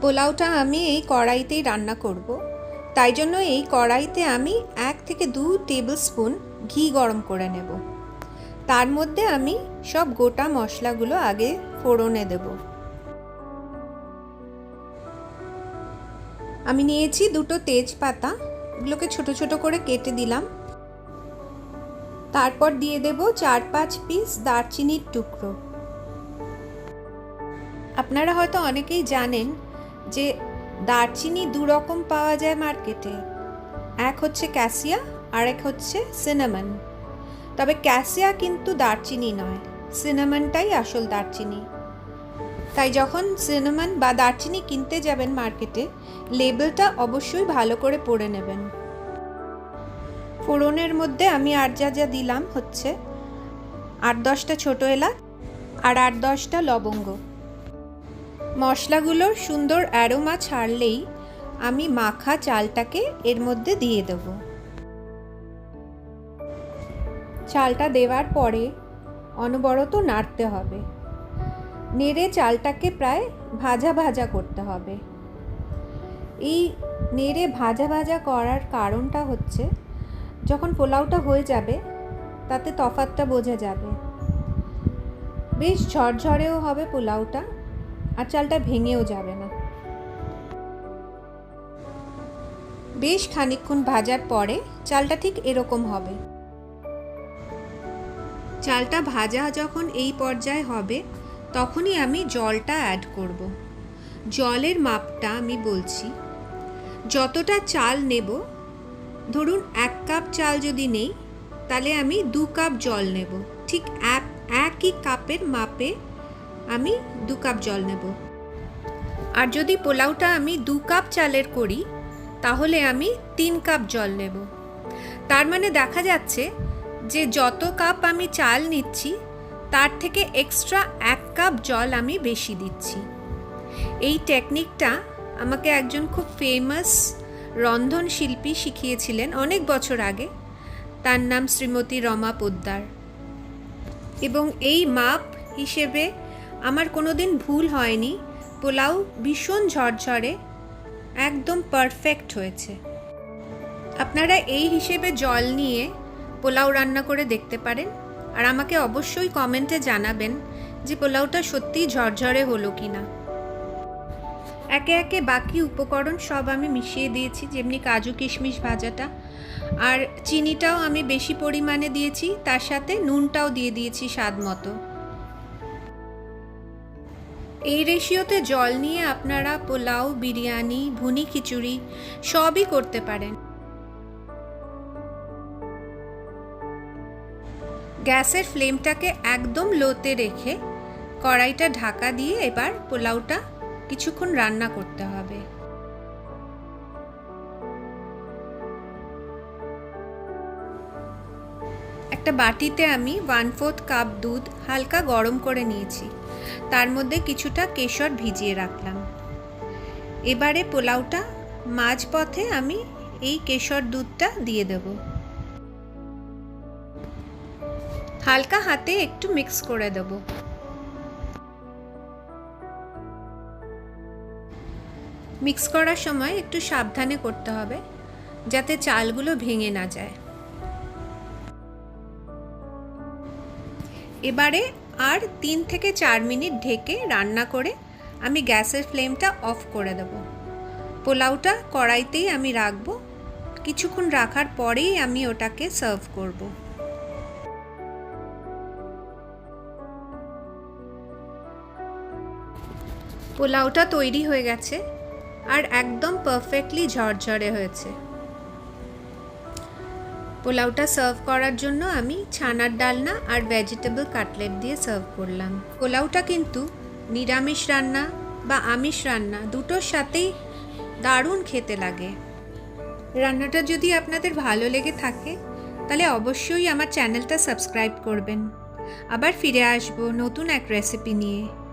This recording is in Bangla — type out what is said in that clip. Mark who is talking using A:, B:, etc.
A: পোলাওটা আমি এই কড়াইতেই রান্না করব। তাই জন্য এই কড়াইতে আমি এক থেকে দু টেবিল স্পুন ঘি গরম করে নেব। তার মধ্যে আমি সব গোটা মশলাগুলো আগে ফোড়নে দেব। আমি নিয়েছি দুটো তেজপাতা, এগুলোকে ছোট ছোট করে কেটে দিলাম। তারপর দিয়ে দেব চার পাঁচ পিস দারচিনির টুকরো। আপনারা হয়তো অনেকেই জানেন যে দারচিনি দু রকম পাওয়া যায় মার্কেটে। এক হচ্ছে ক্যাসিয়া আর এক হচ্ছে সিনামন। তবে ক্যাসিয়া কিন্তু দারচিনি নয়, সিনামনটাই আসল দারচিনি। তাই যখন সিনামন বা দারচিনি কিনতে যাবেন মার্কেটে, লেবেলটা অবশ্যই ভালো করে পড়ে নেবেন। ফোড়নের মধ্যে আমি আর যা যা দিলাম হচ্ছে আট দশটা ছোটো এলাচ আর আট দশটা লবঙ্গ। মশলাগুলোর সুন্দর অ্যারোমা ছাড়লেই আমি মাখা চালটাকে এর মধ্যে দিয়ে দেব। চালটা দেওয়ার পরে অনবরত নাড়তে হবে। নেড়ে চালটাকে প্রায় ভাজা ভাজা করতে হবে। এই নেড়ে ভাজা ভাজা করার কারণটা হচ্ছে, যখন পোলাওটা হয়ে যাবে, তাতে তফাতটা বোঝা যাবে। বেশ ঝরঝরেও হবে পোলাওটা। আর চালটা ভেঙেও যাবে না। বেশ খানিকক্ষণ ভাজার পরে চালটা ঠিক এরকম হবে। চালটা ভাজা যখন এই পর্যায়ে হবে, তখনই আমি জলটা অ্যাড করব। জলের মাপটা আমি বলছি। যতটা চাল নেব, ধরুন এক কাপ চাল যদি নেই, তাহলে আমি দু কাপ জল নেব। ঠিক এক, একই কাপের মাপে আমি দু কাপ জল নেব। আর যদি পোলাওটা আমি দু কাপ চালের করি, তাহলে আমি তিন কাপ জল নেব। তার মানে দেখা যাচ্ছে যে যত কাপ আমি চাল নিচ্ছি, তার থেকে এক্সট্রা এক কাপ জল আমি বেশি দিচ্ছি। এই টেকনিকটা আমাকে একজন খুব ফেমাস রন্ধন শিল্পী শিখিয়েছিলেন অনেক বছর আগে। তার নাম শ্রীমতী রমা পোদ্দার। এবং এই মাপ হিসেবে আমার কোনো দিন ভুল হয়নি। পোলাও ভীষণ ঝরঝরে, একদম পারফেক্ট হয়েছে। আপনারা এই হিসেবে জল নিয়ে পোলাও রান্না করে দেখতে পারেন আর আমাকে অবশ্যই কমেন্টে জানাবেন যে পোলাওটা সত্যিই ঝরঝরে হলো কি না একে একে বাকি উপকরণ সব আমি মিশিয়ে দিয়েছি, যেমনি কাজু কিশমিশ ভাজাটা। আর চিনিটাও আমি বেশি পরিমাণে দিয়েছি, তার সাথে নুনটাও দিয়ে দিয়েছি স্বাদ মতো। এই রেশিওতে জল নিয়ে আপনারা পোলাও, বিরিয়ানি, ভুনি খিচুড়ি সবই করতে পারেন। গ্যাসের ফ্লেমটাকে একদম লোতে রেখে কড়াইটা ঢাকা দিয়ে এবার পোলাওটা কিছুক্ষণ রান্না করতে হবে। একটা বাটিতে আমি ওয়ান ফোর্থ কাপ দুধ হালকা গরম করে নিয়েছি। তার মধ্যে কিছুটা কেশর ভিজিয়ে রাখলাম। এবারে পোলাওটা মাঝপথে আমি এই কেশর দুধটা দিয়ে দেব। হালকা হাতে একটু মিক্স করে দেব। মিক্স করার সময় একটু সাবধানে করতে হবে, যাতে চালগুলো ভেঙে না যায়। এবারে আর তিন থেকে চার মিনিট ঢেকে রান্না করে আমি গ্যাসের ফ্লেমটা অফ করে দেব। পোলাওটা কড়াইতেই আমি রাখব। কিছুক্ষণ রাখার পরেই আমি ওটাকে সার্ভ করব। পোলাওটা তৈরি হয়ে গেছে আর একদম পারফেক্টলি ঝরঝরে হয়েছে। পোলাওটা সার্ভ করার জন্য আমি ছানার ডালনা আর ভেজিটেবল কাটলেট দিয়ে সার্ভ করলাম। পোলাওটা কিন্তু নিরামিষ রান্না বা আমিষ রান্না দুটোর সাথেই দারুণ খেতে লাগে। রান্নাটা যদি আপনাদের ভালো লেগে থাকে, তাহলে অবশ্যই আমার চ্যানেলটা সাবস্ক্রাইব করবেন। আবার ফিরে আসব নতুন এক রেসিপি নিয়ে।